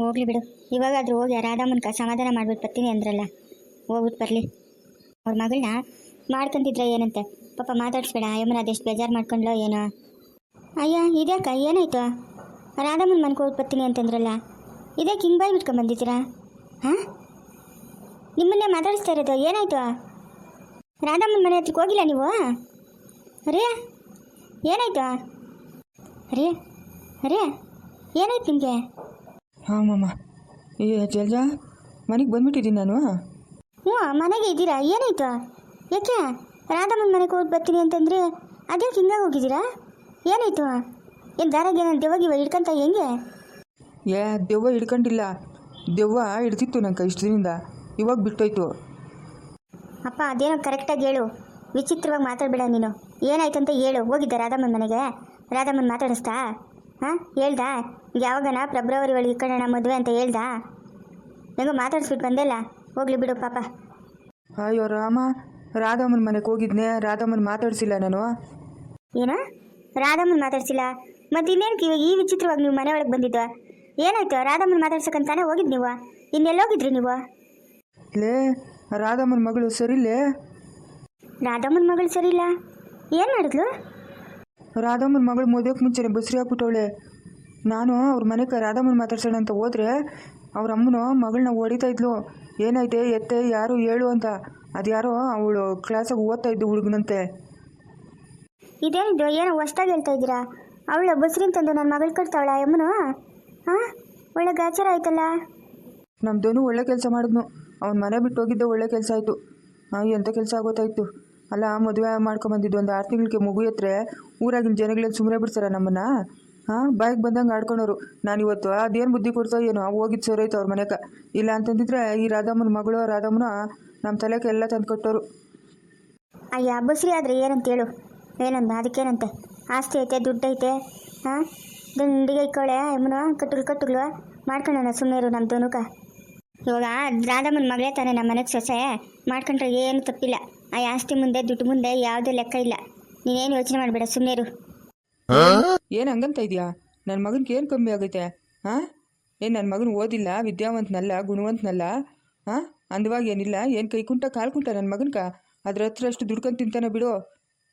ಹೋಗ್ಲಿ ಬಿಡು. ಇವಾಗಾದ್ರೂ ಹೋಗಿ ರಾಧಾಮನ್ಕ ಸಮಾಧಾನ ಮಾಡ್ಬಿಟ್ಟು ಬರ್ತೀನಿ ಅಂದ್ರಲ್ಲ. ಹೋಗ್ಬಿಟ್ಟು ಬರಲಿ. ಅವ್ರ ಮಗಳನ್ನ ಮಾಡ್ಕೊಂತಿದ್ರೆ ಏನಂತೆ? ಪಾಪ ಮಾತಾಡಿಸ್ಬೇಡ ಯಮನ ಅದೆಷ್ಟು ಬೇಜಾರು ಮಾಡ್ಕೊಂಡ್ಲೋ ಏನೋ. ಅಯ್ಯ, ಇದ್ಯಾಕ? ಏನಾಯ್ತು? ರಾಧಮ್ಮನ ಮನ್ಗೆ ಹೋಗಿ ಬರ್ತೀನಿ ಅಂತಂದ್ರಲ್ಲ. ಇದ್ಯಾಕೆ ಹಿಂಗೆ ಬಾಯ್ ಬಿಟ್ಕೊಂಡ್ ಬಂದಿದ್ದೀರಾ? ಹಾಂ? ನಿಮ್ಮನ್ನೇ ಮಾತಾಡಿಸ್ತಾ ಇರೋದು, ಏನಾಯ್ತು? ರಾಧಮ್ಮನ ಮನೆ ಹತ್ರಕ್ಕೆ ಹೋಗಿಲ್ಲ ನೀವು? ಅರೇ ಏನಾಯ್ತು? ಅರೇ ಅರೇ ಏನಾಯ್ತು ನಿಮಗೆ? ಹಾಂ ಏ ಜಲ್ಜ ಮನೆಗೆ ಬಂದ್ಬಿಟ್ಟಿದ್ದೀನಿ ನಾನು ಹ್ಞೂ ಮನೆಗೆ ಇದ್ದೀರಾ? ಏನಾಯ್ತು? ಯಾಕೆ? ರಾಧಮ್ಮನ ಮನೆಗೆ ಹೋಗಿ ಬರ್ತೀನಿ ಅಂತಂದರೆ ಅದ್ಯಾಕೆ ಹಿಂಗಾಗಿ ಹೋಗಿದ್ದೀರಾ? ಏನಾಯ್ತು? ಏನು ದಾರಾಗ ಏನೋ ದೆವ್ವಾಗಿವ ಹಿಡ್ಕಂತ ಹೆಂಗೆ? ಏ ದೆವ್ವ ಹಿಡ್ಕೊಂಡಿಲ್ಲ. ದೆವ್ವ ಹಿಡ್ತಿತ್ತು ನಂಗೆ ಇಷ್ಟು ದಿನದಿಂದ. ಇವಾಗ ಬಿಟ್ಟೋಯ್ತು. ಅಪ್ಪ ಅದೇನೋ ಕರೆಕ್ಟಾಗಿ ಹೇಳು. ವಿಚಿತ್ರವಾಗಿ ಮಾತಾಡಬೇಡ ನೀನು. ಏನಾಯ್ತು ಅಂತ ಹೇಳು. ಹೋಗಿದ್ದೆ ರಾಧಮ್ಮನ ಮನೆಗೆ. ರಾಧಮ್ಮನ ಮಾತಾಡಿಸ್ತಾ? ಹಾಂ? ಹೇಳ್ದಾ? ಯಾವಾಗನ ಫೆಬ್ರವರಿ ಒಳಗೆ ಇಕ್ಕಣ ಮದುವೆ ಅಂತ ಹೇಳ್ದಾ? ಹೆಂಗೋ ಮಾತಾಡಿಸ್ಬಿಟ್ಟು ಬಂದಿಲ್ಲ. ಹೋಗ್ಲಿ ಬಿಡು ಪಾಪ. ಅಯ್ಯೋ ರಾಮ ರಾಧಮ್ಮನ ಮನೆಗೆ ಹೋಗಿದ್ನೆ ರಾಧಮ್ಮನ ಮಾತಾಡ್ಸಿಲ್ಲ ನಾನು. ಏನ? ರಾಧಮ್ಮನ ಮಾತಾಡ್ಸಿಲ್ಲ? ಮತ್ತೆ ಇನ್ನೇನು ಇವಾಗ ಈ ವಿಚಿತ್ರವಾಗಿ ನೀವು ಮನೆ ಒಳಗೆ ಬಂದಿದ್ದ ಏನಾಯ್ತು? ರಾಧಮ್ಮನ ಮಾತಾಡ್ಸಕ್ಕಂತಾನೆ ಹೋಗಿದ್ ನೀವು? ಇನ್ನೆಲ್ಲೋಗಿದ್ರಿ ನೀವು? ಲೇ ರಾಧಮ್ಮನ ಮಗಳು ಸರಿಲೇ? ರಾಧಮ್ಮನ ಮಗಳು ಸರಿ ಇಲ್ಲ ಏನು ಮಾಡಿದ್ಲು? ರಾಧಮ್ಮನ ಮಗಳು ಮದುವೆಗೆ ಮುಂಚೆನೆ ಬಸ್ರಿ ಹಾಕ್ಬಿಟ್ಟವಳೆ. ನಾನು ಅವ್ರ ಮನೆಗೆ ರಾಧಮ್ಮನ ಮಾತಾಡ್ಸೋಣ ಅಂತ ಹೋದ್ರೆ ಅವ್ರ ಅಮ್ಮನ ಮಗಳನ್ನ ಹೊಡಿತಾ ಇದ್ಲು. ಏನೈತೆ ಎತ್ತೆ ಯಾರು ಹೇಳು ಅಂತ. ಅದ್ಯಾರೋ ಅವಳು ಕ್ಲಾಸಾಗಿ ಓದ್ತಾ ಇದ್ದು ಹುಡುಗನಂತೆ. ಇದೇನಿದು ಏನೋ ಹೊಸ್ದಾಗಿ ಹೇಳ್ತಾ ಇದ್ದೀರಾ? ಅವಳು ಬಸ್ರಿ ತಂದು ನನ್ನ ಮಗಳು ಕಟ್ತಾವಳ ಅಮ್ಮನು? ಹಾಂ ಒಳ್ಳೆ ಗಾಚಾರ ಆಯ್ತಲ್ಲ? ನಮ್ದೇನು ಒಳ್ಳೆ ಕೆಲಸ ಮಾಡಿದ್ನು. ಅವ್ನ ಮನೆ ಬಿಟ್ಟು ಹೋಗಿದ್ದೆ ಒಳ್ಳೆ ಕೆಲಸ ಆಯಿತು. ಎಂಥ ಕೆಲಸ ಆಗೋತಾಯಿತ್ತು ಅಲ್ಲ ಮದುವೆ ಮಾಡ್ಕೊಂಬಂದಿದ್ದು ಒಂದು ಆರು ತಿಂಗಳಿಗೆ ಮಗು ಎತ್ತರೆ ಊರಾಗಿನ ಜನಗಳೆಲ್ಲ ಸುಮ್ಮನೆ ಬಿಡ್ತಾರ ನಮ್ಮನ್ನು? ಹಾಂ, ಬಾಯಿಗೆ ಬಂದಂಗೆ ಆಡ್ಕೊಳೋರು ನಾನು ಇವತ್ತು ಅದೇನು ಬುದ್ಧಿ ಕೊಡ್ತೋ ಏನೋ? ಹೋಗಿದ್ದು ಸೋರೈತು ಅವ್ರ ಮನೆಗೆ ಇಲ್ಲ ಅಂತಂದಿದ್ರೆ ಈ ರಾಧಮ್ಮನ ಮಗಳು ರಾಧಮ್ಮನ ನಮ್ಮ ತಲೆಗೆ ಎಲ್ಲ ತಂದು ಕೊಟ್ಟರು ಅಯ್ಯ, ಬಸ್ರಿ ಆದರೆ ಏನಂತ ಹೇಳು? ಏನಂದ? ಅದಕ್ಕೇನಂತೆ? ಆಸ್ತಿ ಐತೆ, ದುಡ್ಡು ಐತೆ, ಹಾಂ? ದುಂಡಿಗೆ ಇಕ್ಕೋಳೆ, ಅಮ್ಮನ ಕಟ್ಟುಗಳು ಕಟ್ಟುಗಳು ಮಾಡ್ಕೊಳ್ಳೋಣ ಸುಮ್ಮನೆ ಇರು ನಮ್ಮ ದನುಕ ಇವಾಗ ರಾಧಮ್ಮನ ಮಗಳೇ ತಾನೆ ನಮ್ಮ ಮನೆಗೆ ಸೊಸೆ. ಮಾಡ್ಕೊಂಡ್ರೆ ಏನು ತಪ್ಪಿಲ್ಲ. ಆ ಆಸ್ತಿ ಮುಂದೆ ದುಡ್ಡು ಮುಂದೆ ಯಾವುದೇ ಲೆಕ್ಕ ಇಲ್ಲ. ನೀನೇನು ಯೋಚನೆ ಮಾಡಬೇಡ ಸುಮ್ಮನೆ ಏನ್ ಏನು ಹಂಗಂತ ಇದೆಯಾ? ನನ್ನ ಮಗನಿಗೆ ಏನು ಕಮ್ಮಿ ಆಗೈತೆ? ಹಾ? ಏನು ನನ್ನ ಮಗನ ಓದಿಲ್ಲ ವಿದ್ಯಾವಂತನಲ್ಲ ಗುಣವಂತನಲ್ಲ? ಹಾಂ? ಅಂದವಾಗಿ ಏನಿಲ್ಲ ಏನು ಕೈ ಕುಂಟ ಕಾಲು ಕುಂಟ ನನ್ನ ಮಗನ್ಕ? ಅದ್ರ ಹತ್ರ ಅಷ್ಟು ದುಡ್ಕೊಂಡು ತಿಂತಾನೆ ಬಿಡು.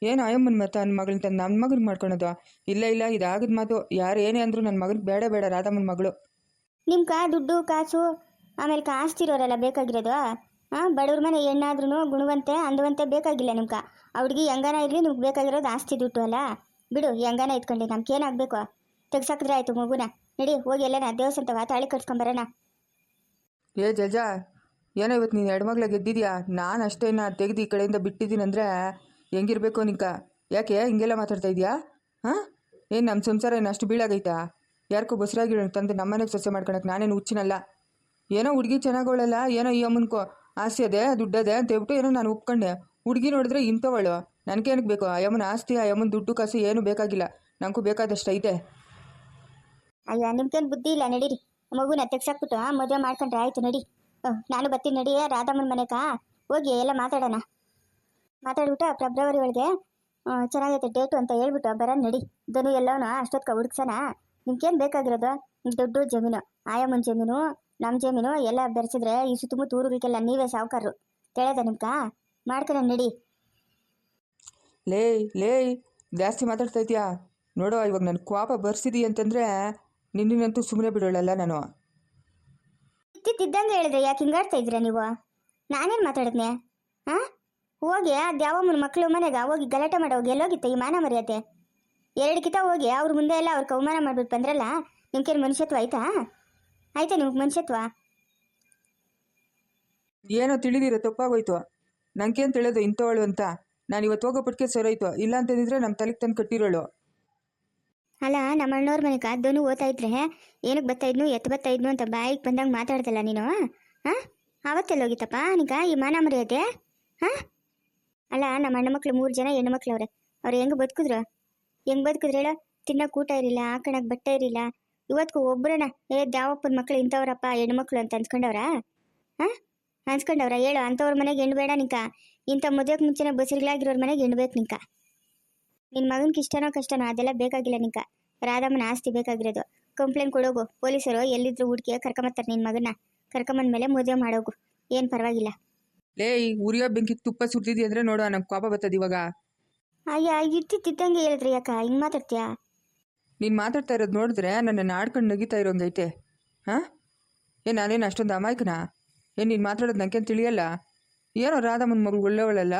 ಏನು ಆಯಮ್ಮನ ಮತ್ತ ನನ್ನ ಮಗಳನ್ನ ತಂದು ನನ್ನ ಮಗನ್ ಮಾಡ್ಕೊಳೋದು? ಇಲ್ಲ ಇಲ್ಲ ಇದಾಗದ ಮಾತು. ಯಾರು ಏನೇ ಅಂದ್ರು ನನ್ನ ಮಗನ್ ಬೇಡ ಬೇಡ ರಾಧಮ್ಮನ ಮಗಳು. ನಿಮ್ಕ ದುಡ್ಡು ಕಾಸು ಆಮೇಲೆ ಕಾಸ್ತಿರೋರೆಲ್ಲ ಇರೋರೆಲ್ಲ ಬೇಕಾಗಿರೋದು? ಹಾಂ, ಬಡವ್ರ ಮನೆ ಹೆಣ್ಣಾದ್ರೂ ಗುಣವಂತೆ, ಅಂದವಂತೆ ಬೇಕಾಗಿಲ್ಲ ನಿಮ್ಗೆ. ಅವ್ರಿಗೆ ಹೆಂಗನ ಇರಲಿ, ನಿಮ್ಗೆ ಬೇಕಾಗಿರೋದು ಆಸ್ತಿ ದುಡ್ಡು ಅಲ್ಲ. ಬಿಡು, ಹೆಂಗಾನ ಇಟ್ಕೊಂಡು, ನಮ್ಗೆ ಏನಾಗಬೇಕು? ತೆಗ್ಸಾಕಿದ್ರೆ ಆಯಿತು ಮಗುನ. ನಡಿ, ಹೋಗಿ ಎಲ್ಲನ ದೇವಸ್ಥಾನ ತಾಳಿ ಕಟ್ಸ್ಕೊಂಬರೋಣ ಏ ಜಜಾ ಏನೋ ಇವತ್ತು ನೀನು ಹೆಣ್ಮಗ್ಳ ಗೆದ್ದಿದ್ಯಾ ನಾನು ಅಷ್ಟೇನ ತೆಗೆದು ಈ ಕಡೆಯಿಂದ ಬಿಟ್ಟಿದ್ದೀನಿ ಅಂದರೆ ಹೆಂಗಿರ್ಬೇಕು ನಿಂಕ? ಯಾಕೆ, ಹಿಂಗೆಲ್ಲ ಮಾತಾಡ್ತಾ ಇದೆಯಾ? ಹಾಂ? ಏನು ನಮ್ಮ ಸಂಸಾರ ಏನು ಅಷ್ಟು ಬೀಳಾಗೈತಾ? ಯಾರಿಗೂ ಬಸರಾಗಿರೋ ತಂದು ನಮ್ಮನೆಗೆ ಸೊಸೆ ಮಾಡ್ಕೊಳಕ್ಕೆ ನಾನೇನು ಹುಚ್ಚಿನಲ್ಲ? ಏನೋ ಹುಡುಗಿ ಚೆನ್ನಾಗೋಳಲ್ಲ ಏನೋ ಈ ಅಮ್ಮನ್ಕೋ ಆಸ್ತಿ ಅದೇ ದುಡ್ಡದೆ ಅಂತ ಹೇಳ್ಬಿಟ್ಟು ಏನೋ ನಾನು ಒಪ್ಕೊಂಡೆ. ಹುಡುಗಿ ನೋಡಿದ್ರೆ ಇಂಥವಳು. ನನಗೇನಕ್ಕೆ ಬೇಕು? ಆ ಯಮ್ಮನ ಆಸ್ತಿ, ಆ ಯಮ್ಮನ ದುಡ್ಡು, ಕಾಸು ಏನೂ ಬೇಕಾಗಿಲ್ಲ. ನನಗೂ ಬೇಕಾದಷ್ಟು ಐತೆ. ಅಯ್ಯ, ನಿಮ್ಗೇನು ಬುದ್ಧಿ ಇಲ್ಲ, ನಡೀರಿ. ಮಗುನ ತೆಗ್ಸಾಕ್ಬಿಟ್ಟು ಮದುವೆ ಮಾಡ್ಕೊಂಡ್ರೆ ಆಯ್ತು, ನಡಿ. ನಾನು ಬರ್ತೀನಿ, ನಡಿ ರಾಧಮ್ಮನ ಮನೆಗ? ಹೋಗಿ, ಎಲ್ಲ ಮಾತಾಡೋಣ. ಮಾತಾಡ್ಬಿಟ್ಟು ಫೆಬ್ರವರಿ ಒಳಗೆ ಚೆನ್ನಾಗೈತೆ ಡೇಟು ಅಂತ ಹೇಳ್ಬಿಟ್ಟು ಬರೋಣ ನಡಿ. ಧನು ಎಲ್ಲವೂ ಅಷ್ಟೊತ್ಕ ಹುಡುಕ್ಸೋಣ. ನಿಮ್ಗೇನು ಬೇಕಾಗಿರೋದು? ದುಡ್ಡು, ಜಮೀನು ಆಯಮ್ಮನ ಜಮೀನು ನಮ್ಮ ಜಮೀನು ಎಲ್ಲ ಬೆರೆಸಿದ್ರೆ ಈ ಸುತ್ತಮುತ್ತ ಊರುಗಳಿಗೆಲ್ಲ ನೀವೇ ಸಾವುಕಾರರು. ಕೇಳದ ನಿಮ್ಕ? ಮಾಡ್ಕೊಳ್ಳೋಣ ನಡಿ. ಲೇ ಲೇ ಜಾಸ್ತಿ ಮಾತಾಡ್ತಾ ಇದೆಯಾ ನೋಡೋ ಇವಾಗ ನನ್ನ ಕೋಪ ಬರ್ಸಿದಿ ಅಂತಂದರೆ ನಿನ್ನಂತೂ ಸುಮ್ಮನೆ ಬಿಡೋಳಲ್ಲ ನಾನು. ಇದ್ದಂಗೆ ಹೇಳಿದ್ರೆ ಯಾಕೆ ಹಿಂಗಾಡ್ತಾ ಇದ್ದೀರಾ ನೀವು? ನಾನೇನು ಮಾತಾಡಿದ್ನೆ? ಹಾಂ ಹೋಗಿ ಅದು ಯಾವಮ್ಮನ ಮಕ್ಕಳು ಮನೆಗೆ ಹೋಗಿ ಗಲಾಟೆ ಮಾಡೋಗಿ ಎಲ್ಲೋಗಿತ್ತೆ ಈ ಮಾನ ಮರ್ಯಾದೆ ಎರಡು ಕಿತ ಹೋಗಿ ಅವ್ರ ಮುಂದೆ ಎಲ್ಲ ಅವ್ರಿಗೆ ಅವಮಾನ ಮಾಡ್ಬಿಟ್ಟು ಬಂದ್ರಲ್ಲ ನಿಮ್ಗೇನು ಮನುಷ್ಯತ್ವ ಆಯ್ತಾ? ಆಯ್ತಾ ನಿಮ್ಗೆ ಮನುಷ್ಯತ್ವ? ಏನೋ ತಿಳಿದಿರೋ ತಪ್ಪಾಗೋಯ್ತು. ಏನು ತಿಳಿಯೋದು ಇಂಥವಳು ಅಂತ? ನಾನು ಇವತ್ತು ಹೋಗೋ ಪುಟ್ಕೆ ಸರೋಯ್ತು ಇಲ್ಲ ಅಂತಂದಿದ್ರೆ ನಮ್ಮ ತಲೆಗೆ ತಂದು ಕಟ್ಟಿರೋಳು. ಅಲ್ಲ ನಮ್ಮ ಅಣ್ಣವ್ರ ಮನೆಗೆ ಧನು ಓದ್ತಾ ಇದ್ರೆ ಏನಕ್ಕೆ ಬರ್ತಾ ಇದ್ನು ಎತ್ತು ಬರ್ತಾ ಇದ್ನು ಅಂತ ಬಾಯಿಗೆ ಬಂದಂಗೆ ಮಾತಾಡ್ದಲ್ಲ ನೀನು? ಹಾಂ? ಅವತ್ತೆಲ್ಲ ಹೋಗಿತ್ತಪ್ಪ ನಿಗ ಈ ಮಾನ ಮರ್ಯಾದೆ? ಹಾಂ? ಅಲ್ಲ ನಮ್ಮ ಅಣ್ಣ ಮಕ್ಳು ಮೂರು ಜನ ಹೆಣ್ಣು ಮಕ್ಳು ಅವ್ರೆ ಅವ್ರು ಹೆಂಗೆ ಬದುಕಿದ್ರು? ಹೆಂಗೆ ಬದುಕಿದ್ರು ಹೇಳೋ ತಿನ್ನಕ್ಕೆ ಊಟ ಇರಲಿಲ್ಲ ಹಾಕಣಕ್ಕೆ ಬಟ್ಟೆ ಇರಲಿಲ್ಲ ಇವತ್ತಿಗೂ ಒಬ್ಬರನ್ನ ಏ ದ್ಯಾವಪ್ಪನ ಮಕ್ಳು ಇಂಥವ್ರಪ್ಪ ಹೆಣ್ಮಕ್ಳು ಅಂತ ಅನ್ಸ್ಕೊಂಡವ್ರಾ ಹಾಂ? ಅನ್ಸ್ಕೊಂಡವ್ರ ಹೇಳು ಅಂಥವ್ರ ಮನೆಗೆ ಹೆಣ್ಣು ಬೇಡ ನಿಂಕ. ಇಂಥ ಮದುವೆಗೆ ಮುಂಚೆನೇ ಬಸಿರ್ಗಳಾಗಿರೋರ ಮನೆಗೆ ಹೆಣ್ಣು ಬೇಕು ನಿಂಕ. ನಿನ್ನ ಮಗನಿಗೆ ಇಷ್ಟನೋ ಕಷ್ಟನೋ ಅದೆಲ್ಲ ಬೇಕಾಗಿಲ್ಲ ನಿಂಕ. ರಾಧಮ್ಮನ ಆಸ್ತಿ ಬೇಕಾಗಿರೋದು. ಕಂಪ್ಲೇಂಟ್ ಕೊಡೋಗು. ಪೊಲೀಸರು ಎಲ್ಲಿದ್ರು ಹುಡುಕಿ ಕರ್ಕೊಂಬತ್ತಾರೆ ನಿನ್ನ ಮಗನ ಕರ್ಕೊಂಬಂದ್ಮೇಲೆ ಮದುವೆ ಮಾಡೋಗು. ಏನು ಪರವಾಗಿಲ್ಲ. ಲೇ ಈ ಉರಿಯೋ ಬೆಂಕಿ ತುಪ್ಪ ಸುರ್ತಿದ್ದಿ ಅಂದ್ರೆ ನೋಡು ನಮ್ಗೆ ಕೋಪ ಬರ್ತದೆ ಇವಾಗ. ಅಯ್ಯ ಇತ್ತಿದ್ದಂಗೆ ಹೇಳಿದ್ರಿ ಯಾಕ ಹಿಂಗೆ ಮಾತಾಡ್ತೀಯಾ? ನೀನು ಮಾತಾಡ್ತಾ ಇರೋದು ನೋಡಿದ್ರೆ ನನ್ನ ಆಡ್ಕೊಂಡು ನಗಿತಾ ಇರೋಂಗೈತೆ ಹಾಂ? ಏ, ನಾನೇನು ಅಷ್ಟೊಂದು ಅಮಾಯಕನಾ? ಏನು ನೀನು ಮಾತಾಡೋದು ನನಗೆ ತಿಳಿಯಲ್ಲ? ಏನೋ ರಾಧಮ್ಮನ ಮಗಳು ಒಳ್ಳೆಯವಳಲ್ಲ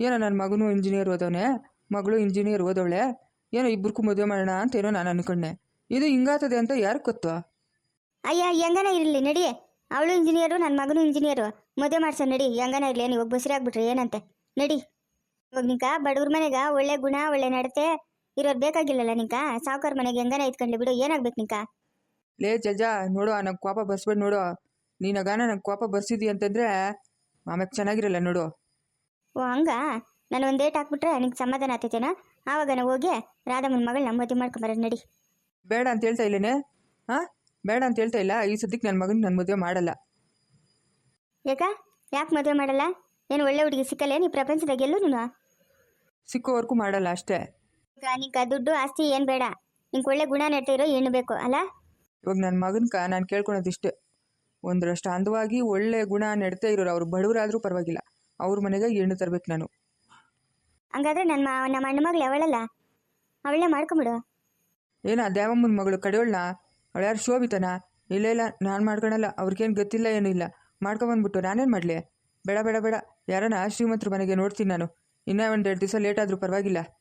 ಏನೋ ನನ್ನ ಮಗನೂ ಇಂಜಿನಿಯರ್ ಓದೋನೆ ಮಗಳು ಇಂಜಿನಿಯರ್ ಓದವಳೆ? ಏನೋ ಇಬ್ಬರಿಗೂ ಮದುವೆ ಮಾಡೋಣ ಅಂತ ಏನೋ ನಾನು ಅನ್ಕೊಂಡೆ. ಇದು ಹಿಂಗಾತದೆ ಅಂತ ಯಾರು ಗೊತ್ತು? ಅಯ್ಯ, ಹೆಂಗನ ಇರಲಿ, ನಡಿ. ಅವಳು ಇಂಜಿನಿಯರು ನನ್ನ ಮಗನು ಇಂಜಿನಿಯರು ಮದುವೆ ಮಾಡ್ಸೋ, ನಡಿ. ಹೆಂಗನ ಇರಲಿ, ನೀವು ಬಸ್ರಿ ಆಗ್ಬಿಟ್ರೆ ಏನಂತೆ? ನಡಿ. ಇವಾಗ ನಿಂಕ ಬಡವ್ರ ಮನೆಗ ಒಳ್ಳೆ ಗುಣ, ಒಳ್ಳೆ ನಡತೆ. ಇರೋದು ಬೇಕಾಗಿಲ್ಲಲ್ಲ ನಿಂಕ? ಸಾವುಕಾರ ಮನೆಗೆ ಹೆಂಗನ ಇದ್ಕೊಂಡ್ಲಿ ಬಿಡು ಏನಾಗ್ಬೇಕು ನಿಂಕ? ಲೇ ಜಜಾ ನೋಡು ನಂಗೆ ಕೋಪ ಬರ್ಸ್ಬೇಡ ನೋಡು. ನೀನಾಗ ನಂಗೆ ಕೋಪ ಬರ್ಸಿದಿ ಅಂತಂದ್ರೆ ಆಮೇಲೆ ಚೆನ್ನಾಗಿರಲ್ಲ ನೋಡು. ಓ ಹಂಗ? ನಾನು ಒಂದು ಡೇಟ್ ಹಾಕ್ಬಿಟ್ರೆ ನಿಂಗೆ ಸಮಾಧಾನ ಆತೈತೇನ ಆವಾಗ ನಾವು ಹೋಗಿ ರಾಧಮ್ಮನ ಮಗಳನ್ನ ಮದುವೆ ಮಾಡ್ಕೊಂಬರೋದು ನಡಿ. ಬೇಡ ಅಂತ ಹೇಳ್ತಾ ಇಲ್ಲೇನೆ? ಹಾಂ? ಬೇಡ ಅಂತ ಹೇಳ್ತಾ ಇಲ್ಲ ಈ ಸದ್ಯಕ್ಕೆ ನನ್ನ ಮಗನ ನನ್ನ ಮದುವೆ ಮಾಡಲ್ಲ. ಯಾಕ ಯಾಕೆ ಮದುವೆ ಮಾಡಲ್ಲ? ಏನು ಒಳ್ಳೆ ಹುಡುಗಿ ಸಿಕ್ಕಲ್ಲ ನೀ ಪ್ರಪಂಚದಾಗ ಎಲ್ಲೂ ನೀನು ಸಿಕ್ಕೋವರೆಗೂ ಮಾಡಲ್ಲ ಅಷ್ಟೇ. ನಿಂಕ ದುಡ್ಡು ಆಸ್ತಿ ಏನು ಬೇಡ. ನಿಂಗೆ ಒಳ್ಳೆ ಗುಣ ನಡ್ತಾ ಇರೋ ಹೆಣ್ಣು ಬೇಕು ಅಲ್ಲ? ಇವಾಗ ನನ್ನ ಮಗನ್ಕ ನಾನು ಕೇಳ್ಕೊಳೋದಿಷ್ಟೇ. ಒಂದರಷ್ಟು ಅಂದವಾಗಿ ಒಳ್ಳೆ ಗುಣ ನೆಡ್ತಾ ಇರೋರು ಅವ್ರು ಬಡವರಾದರೂ ಪರವಾಗಿಲ್ಲ. ಅವ್ರ ಮನೆಗೆ ಹೆಣ್ಣು ತರ್ಬೇಕು ನಾನು. ಹಂಗಾದ್ರೆ ನನ್ನ ನಮ್ಮ ಅಣ್ಣ ಮಗಳು ಅವಳಲ್ಲ ಅವಳೇ ಮಾಡ್ಕೊಂಬಿಡು. ಏನ ದೇವಮ್ಮನ ಮಗಳು ಕಡೆಯೋಳ್ನ? ಅವಳು ಯಾರು ಶೋಭಿತನ? ಇಲ್ಲ ಇಲ್ಲ ನಾನು ಮಾಡ್ಕೊಳಲ್ಲ ಅವ್ರಿಗೇನು ಗೊತ್ತಿಲ್ಲ ಏನೂ ಇಲ್ಲ. ಮಾಡ್ಕೊಂಬಂದ್ಬಿಟ್ಟು ನಾನೇನು ಮಾಡಲಿ? ಬೇಡ ಬೇಡ ಬೇಡ. ಯಾರನ್ನ ಶ್ರೀಮಂತರ ಮನೆಗೆ ನೋಡ್ತೀನಿ ನಾನು. ಇನ್ನೂ ಒಂದು ಎರಡು ದಿವಸ ಲೇಟ್ ಆದರೂ ಪರವಾಗಿಲ್ಲ.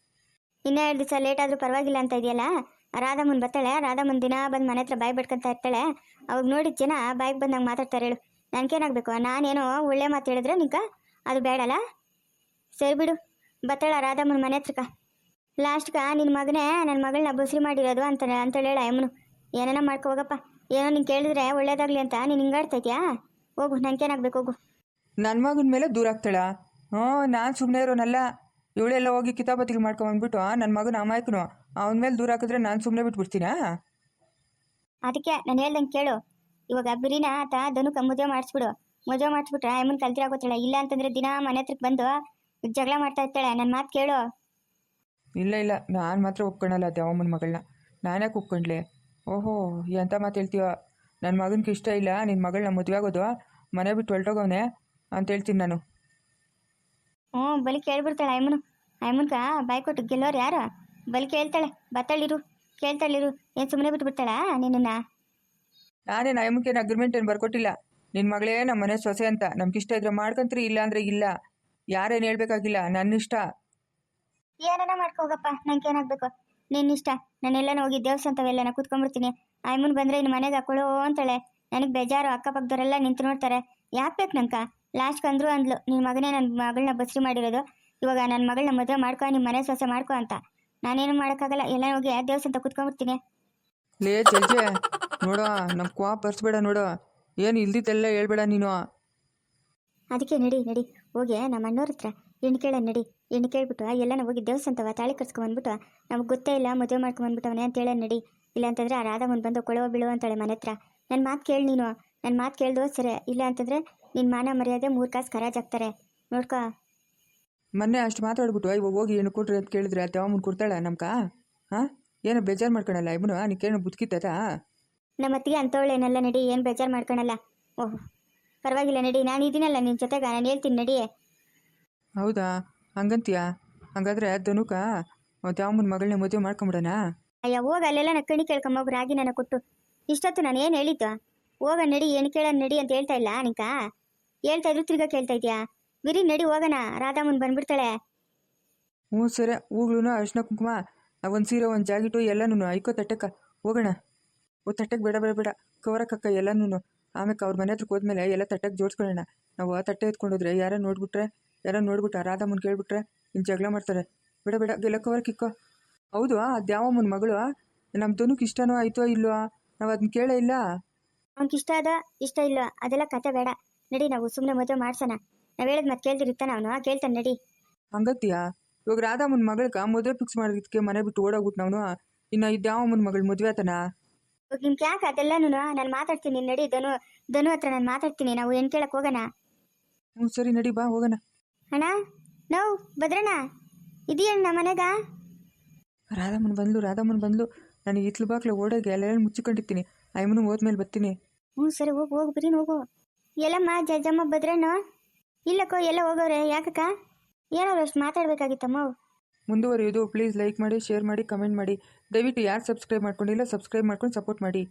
ಇನ್ನೂ ಎರಡು ದಿವಸ ಲೇಟ್ ಆದರೂ ಪರವಾಗಿಲ್ಲ ಅಂತ ಇದೆಯಲ್ಲ? ರಾಧಮ್ಮನ್ ಬರ್ತಾಳೆ, ರಾಧಮ್ಮನ್ ದಿನ ಬಂದು ಮನೆ ಹತ್ರ ಬಾಯಿ ಬಿಡ್ಕೊಂತ ಇರ್ತಾಳೆ. ಅವಾಗ ನೋಡಿದ ಜನ ಬಾಯಿಗೆ ಬಂದಂಗೆ ಮಾತಾಡ್ತಾರೆ, ಹೇಳು. ನನಗೇನಾಗಬೇಕು ನಾನೇನೋ ಒಳ್ಳೆ ಮಾತು ಹೇಳಿದ್ರೆ ನಿಂಕ ಅದು ಬೇಡಲ್ಲ ಸರಿ ಬಿಡು. ಬರ್ತಾಳ ರಾಧಮ್ಮನ ಮನೆ ಹತ್ರಕ ಲಾಸ್ಟ್ಗ ನಿನ್ನ ಮಗನೇ ನನ್ನ ಮಗಳನ್ನ ಬಸ್ರಿ ಮಾಡಿರೋದು ಅಂತ ಅಂತೇಳಿ ಹೇಳ ಯಮ್ಮನು ಏನೇನೋ ಮಾಡ್ಕೊ, ಹೋಗಪ್ಪ. ಏನೋ ನೀನು ಕೇಳಿದ್ರೆ ಒಳ್ಳೇದಾಗ್ಲಿ ಅಂತ ನೀನು ಹಿಂಗಾಡ್ತೈತ್ಯಾ ಹೋಗು ನನಗೇನಾಗಬೇಕು ಹೋಗು. ನನ್ನ ಮಗನ ಮೇಲೆ ದೂರ ಆಗ್ತಾಳ ಹ್ಞೂ ನಾನು ಸುಮ್ಮನೆ ಇರೋನಲ್ಲ. ಇವಳೆಲ್ಲ ಹೋಗಿ ಕಿತಾಪತಿಗಳು ಮಾಡ್ಕೊಂಬಂದ್ಬಿಟ್ಟು ನನ್ನ ಮಗನ ಅಮಾಯಕನು ಅವನ ಮೇಲೆ ದೂರ ಹಾಕಿದ್ರೆ ನಾನು ಸುಮ್ಮನೆ ಬಿಟ್ಬಿಡ್ತೀನಾ? ಅದಕ್ಕೆ ನಾನು ಹೇಳ್ದಂಗೆ ಕೇಳು. ಇವಾಗ ಬಿರಿನ ಆತ ಧನುಕ ಮದುವೆ ಮಾಡಿಸ್ಬಿಡು. ಮದುವೆ ಮಾಡಿಸ್ಬಿಟ್ರೆ ಅಮ್ಮನ ಕಲ್ತಿರಾಗೋತಾಳೆ ಇಲ್ಲ ಅಂತಂದ್ರೆ ದಿನ ಮನೆ ಹತ್ರಕ್ಕೆ ಬಂದು ಜಗಳ ಮಾಡ್ತಾ ಇರ್ತಾಳೆ. ನನ್ನ ಮಾತು ಕೇಳು. ಇಲ್ಲ ಇಲ್ಲ ನಾನು ಮಾತ್ರ ಒಪ್ಕೊಳ್ಳಲ್ಲ ದೇವಮ್ಮನ ಮಗಳನ್ನ ನಾನ್ಯಾಕೆ ಒಪ್ಕೊಂಡ್ಲೆ? ಓಹೋ ಎಂಥ ಮಾತು ಹೇಳ್ತೀವ ನನ್ನ ಮಗನಿಗೆ ಇಷ್ಟ ಇಲ್ಲ ನಿನ್ನ ಮಗಳನ್ನ ಮದುವೆ ಆಗೋದು ಮನೆ ಬಿಟ್ಟು ಹೊರಟೋಗವನೆ ಅಂತ ಹೇಳ್ತೀನಿ ನಾನು. ಹ್ಞೂ ಬಲಿ ಕೇಳ್ಬಿಡ್ತಾಳೆ ಐಮನು. ಐಮನ್ಕ ಬಾಯ್ ಕೊಟ್ಟು ಗೆಲ್ಲೋರು ಯಾರು? ಬಲಿ ಕೇಳ್ತಾಳೆ. ಬತ್ತಳಿರು ಕೇಳ್ತಾಳಿರು ಏನು ಸುಮ್ಮನೆ ಬಿಟ್ಬಿಡ್ತಾಳಾ ನಿನ್ನನ್ನು? ನಾನೇನು ಅಯ್ಯಮ್ಮಕ್ಕೇನು ಅಗ್ರಿಮೆಂಟ್ ಏನು ಬರ್ಕೊಟ್ಟಿಲ್ಲ? ನಿನ್ನ ಮಗಳೇ ನಮ್ಮ ಮನೆ ಸೊಸೆ ಅಂತ. ನಮ್ಗಿಷ್ಟ ಇಷ್ಟ ಇದ್ರೆ ಮಾಡ್ಕೊಂತ್ರಿ ಇಲ್ಲ ಅಂದರೆ ಇಲ್ಲ. ಯಾರೇನು ಹೇಳ್ಬೇಕಾಗಿಲ್ಲ? ನನ್ನ ಇಷ್ಟ ಏನಾರ ಮಾಡ್ಕೋಗಪ್ಪ. ನಂಗೆ ಏನಾಗಬೇಕು ನಿನ್ನ ಇಷ್ಟ ನಾನೆಲ್ಲನ ಹೋಗಿ ದೇವಸ್ಥಾನವೆಲ್ಲನ ಕೂತ್ಕೊಂಡ್ಬಿಡ್ತೀನಿ. ಐಮನ್ ಬಂದ್ರೆ ಇನ್ನು ಮನೆಗೆ ಹಾಕೊಳ್ಳೋ ಅಂತಾಳೆ. ನನಗೆ ಬೇಜಾರು. ಅಕ್ಕಪಕ್ಕದವರೆಲ್ಲ ನಿಂತು ನೋಡ್ತಾರೆ. ಯಾಕೆ ಬೇಕು ನಂಕ ಲಾಸ್ಟ್ ಅಂದ್ರು ಅಂದ್ಲು ನಿನ್ನ ಮಗನೇ ನನ್ನ ಮಗಳನ್ನ ಬಸ್ರಿ ಮಾಡಿರೋದು ಇವಾಗ ನನ್ನ ಮಗಳನ್ನ ಮದುವೆ ಮಾಡ್ಕೊ ನಿಮ್ಮ ಮನೆ ಸೊಸೆ ಮಾಡ್ಕೊ ಅಂತ. ನಾನೇನು ಮಾಡೋಕ್ಕಾಗಲ್ಲ ಎಲ್ಲ ಹೋಗಿ ದೇವ್ಸ ಅಂತ ಕುತ್ಕೊಂಡ್ಬಿಡ್ತೀನಿ. ಲೇ ಜಜ್ಜೆ ನೋಡೋ ನಮ್ಮ ಕೋಪ ಬರ್ಸ್ಬೇಡ ನೋಡು. ಏನು ಇಲ್ದಿದ್ದೆಲ್ಲ ಹೇಳ್ಬೇಡ ನೀನು. ಅದಕ್ಕೆ ನಡಿ ನಡಿ ಹೋಗಿ ನಮ್ಮ ಅಣ್ಣವ್ರ ಹತ್ರ ಹೆಣ್ಣು ಕೇಳ ನಡಿ. ಹೆಣ್ಣು ಕೇಳ್ಬಿಟ್ಟು ಎಲ್ಲನ ಹೋಗಿ ದೇವಸ್ಥಾನವ ತಾಳಿ ಕರ್ಸ್ಕೊಂಬಂದ್ಬಿಟ್ಟು ನಮ್ಗೆ ಗೊತ್ತೇ ಇಲ್ಲ ಮದುವೆ ಮಾಡ್ಕೊಂಬಂದ್ಬಿಟ್ಟವನೇ ಅಂತ ಹೇಳ ನಡಿ. ಇಲ್ಲ ಅಂತಂದ್ರೆ ಆ ಮುಂದೆ ಬಂದು ಕೊಳವ ಬೀಳುವ ಅಂತಾಳೆ ಮನೆ ಹತ್ರ. ನನ್ನ ಮಾತು ಕೇಳಿ ನೀನು. ನನ್ನ ಮಾತು ಕೇಳ್ದೋ ಸರಿ ಇಲ್ಲ ಅಂತಂದ್ರೆ ನಿನ್ನ ಮಾನ ಮರ್ಯಾದೆ ಮೂರು ಕಾಸು ಖರಾಜಾಗ್ತಾರೆ ನೋಡ್ಕ. ಮೊನ್ನೆ ಅಷ್ಟು ಮಾತಾಡ್ಬಿಟ್ಟು ಇವಾಗ ಹೋಗಿ ಏನು ಕೊಟ್ರಿ ಅಂತ ಕೇಳಿದ್ರೆ ದೇವಮ್ಮನ ಕೊಡ್ತಾಳೆ ನಮ್ಕ? ಹಾಂ? ಏನೋ ಬೇಜಾರು ಮಾಡ್ಕೊಳಲ್ಲ ಇವನು? ನಿಕ್ಕೇನು ಬುದ್ಕಿತ್ತದ ನಮ್ಮ ಅತ್ತಿಗೆ ಅಂಥವಳೇನಲ್ಲ ನಡಿ ಏನು ಬೇಜಾರು ಮಾಡ್ಕೊಳಲ್ಲ ಓಹ್ ಪರವಾಗಿಲ್ಲ ನಡಿ ನಾನು ಇದೀನಲ್ಲ ನಿನ್ನ ಜೊತೆಗ ನಾನು ಹೇಳ್ತೀನಿ ನಡಿ. ಹೌದಾ? ಹಂಗಂತೀಯ? ಹಂಗಾದ್ರೆ ಧನುಕ ತ್ಯಾವಮ್ಮನ ಮಗಳನ್ನ ಮದುವೆ ಮಾಡ್ಕೊಂಬಿಡೋಣ? ಅಯ್ಯ ಹೋಗ ಅಲ್ಲೆಲ್ಲ ನಾ ಕಣಿ ಕೇಳ್ಕೊಂಬೋಗ್ ರಾಗಿ ನನ್ನ ಕೊಟ್ಟು. ಇಷ್ಟೊತ್ತು ನಾನು ಏನು ಹೇಳಿದ್ದು? ಹೋಗ ನಡಿ ಏನು ಕೇಳ ನಡಿ ಅಂತ ಹೇಳ್ತಾ ಇಲ್ಲ ನಿಂಕ ಹೇಳ್ತಾ ಇದ್ರು ತಿರ್ಗಾ ಕೇಳ್ತಾ ಇದೆಯಾ ಬಿರಿ ನಡಿ ಹೋಗೋಣ ರಾಧಾಮನ್ ಬಂದ್ಬಿಡ್ತಾಳೆ. ಹ್ಞೂ ಸರಿ ಹೂಗ್ಲೂ ಅರ್ಶನ ಕುಂಕುಮ ಒಂದು ಸೀರೆ ಒಂದು ಜಾಕೆಟು ಎಲ್ಲನೂ ಐಕೋ ತಟ್ಟಕ್ಕ ಹೋಗೋಣ. ಓ ತಟ್ಟಕ್ಕೆ ಬೇಡ ಬೇಡ ಬೇಡ ಕವರಕ್ಕಕ್ಕ ಎಲ್ಲನೂ ಆಮೇಲೆ ಅವ್ರ ಮನೆ ಹತ್ರಕ್ಕೆ ಹೋದ್ಮೇಲೆ ಎಲ್ಲ ತಟ್ಟಕ್ಕೆ ಜೋಡಿಸ್ಕೊಳ್ಳೋಣ. ನಾವು ಆ ತಟ್ಟೆ ಎತ್ಕೊಂಡೋದ್ರೆ ಯಾರೋ ನೋಡ್ಬಿಟ್ರೆ ಯಾರೋ ನೋಡ್ಬಿಟ್ಟು ರಾಧಾಮನ್ ಕೇಳ್ಬಿಟ್ರೆ ಇನ್ನು ಜಗಳ ಮಾಡ್ತಾರೆ. ಬೇಡ ಬೇಡ ಗೆಲ್ಲ ಕವರಕ್ಕೆ ಇಕ್ಕೋ ಹೌದು ಆ ದ್ಯಾವಮ್ಮನ ಮಗಳು ನಮ್ಮ ಧನುಕ್ ಇಷ್ಟನೋ ಆಯ್ತೋ ಇಲ್ವೋ ನಾವು ಅದನ್ನ ಕೇಳೇ ಇಲ್ಲ. ಅವ್ನಿಗೆ ಇಷ್ಟ ಅದ ಇಷ್ಟ ಇಲ್ಲ ಅದೆಲ್ಲ ಕತೆ ಬೇಡ. ನಡಿ ನಾವು ಸುಮ್ಮನೆ ಮದುವೆ ಮಾಡ್ಸೋಣ. ನಾವ್ ಹೇಳಿದ್ ಮತ್ತೆ ಕೇಳ್ತಿರ್ತಾನ ಅವನು. ಕೇಳ್ತಾನೆ ನಡಿ. ಹಂಗತ್ತೀಯಾ? ಇವಾಗ ರಾಧಮ್ಮನ ಮಗಳ್ಗ ಮದುವೆ ಫಿಕ್ಸ್ ಮಾಡಿದ್ಕೆ ಮನೆ ಬಿಟ್ಟು ಓಡೋಗ್ಬಿಟ್ಟು ನಾವು ಇನ್ನು ಇದ್ಯಾವಮ್ಮನ ಮಗಳ್ ಮಗಳು ಮದುವೆ ಆತನಾ? ಇವಾಗ ನಿಮ್ಗೆ ಯಾಕೆ ಅದೆಲ್ಲನೂ ನಾನು ಮಾತಾಡ್ತೀನಿ ನಡಿ. ಧನು ಧನು ಹತ್ರ ನಾನು ಮಾತಾಡ್ತೀನಿ. ನಾವು ಏನ್ ಕೇಳಕ್ ಹೋಗೋಣ? ಹ್ಞೂ ಸರಿ ನಡಿ ಬಾ ಹೋಗೋಣ. ಅಣ್ಣ ನೋವು ಭದ್ರಣ್ಣ. ಇದೆಯಣ್ಣ ಮನೆಗ? ರಾಧಾಮನ್ ಬಂದ್ಲು ರಾಧಾಮನ್ ಬಂದ್ಲು. ನಾನು ಇತ್ಲು ಬಾಕ್ಲ ಓಡೋಗಿ ಅಲ್ಲೆಲ್ಲ ಮುಚ್ಚಿಕೊಂಡಿರ್ತೀನಿ. ಐಮನು ಹೋದ್ಮೇಲೆ ಬರ್ತೀನಿ. ಹ್ಞೂ ಸರಿ ಹೋಗು ಹೋಗು ಬರೀ ಹೋಗು. ಎಲ್ಲಮ್ಮ, ಜಜ್ಜಮ್ಮ ಭದ್ರಣ್ಣು ಇಲ್ಲಕ್ಕೋ, ಎಲ್ಲ ಹೋಗವ್ರೆ, ಯಾಕಕ್ಕ? ಏನಾದ್ರು ಅಷ್ಟು ಮಾತಾಡ್ಬೇಕಾಗಿತ್ತಮ್ಮ? ಮುಂದುವರಿಯೋದು ಪ್ಲೀಸ್ ಲೈಕ್ ಮಾಡಿ ಶೇರ್ ಮಾಡಿ ಕಮೆಂಟ್ ಮಾಡಿ. ದಯವಿಟ್ಟು ಯಾರು ಸಬ್ಸ್ಕ್ರೈಬ್ ಮಾಡ್ಕೊಂಡಿಲ್ಲ ಸಬ್ಸ್ಕ್ರೈಬ್ ಮಾಡ್ಕೊಂಡು ಸಪೋರ್ಟ್ ಮಾಡಿ.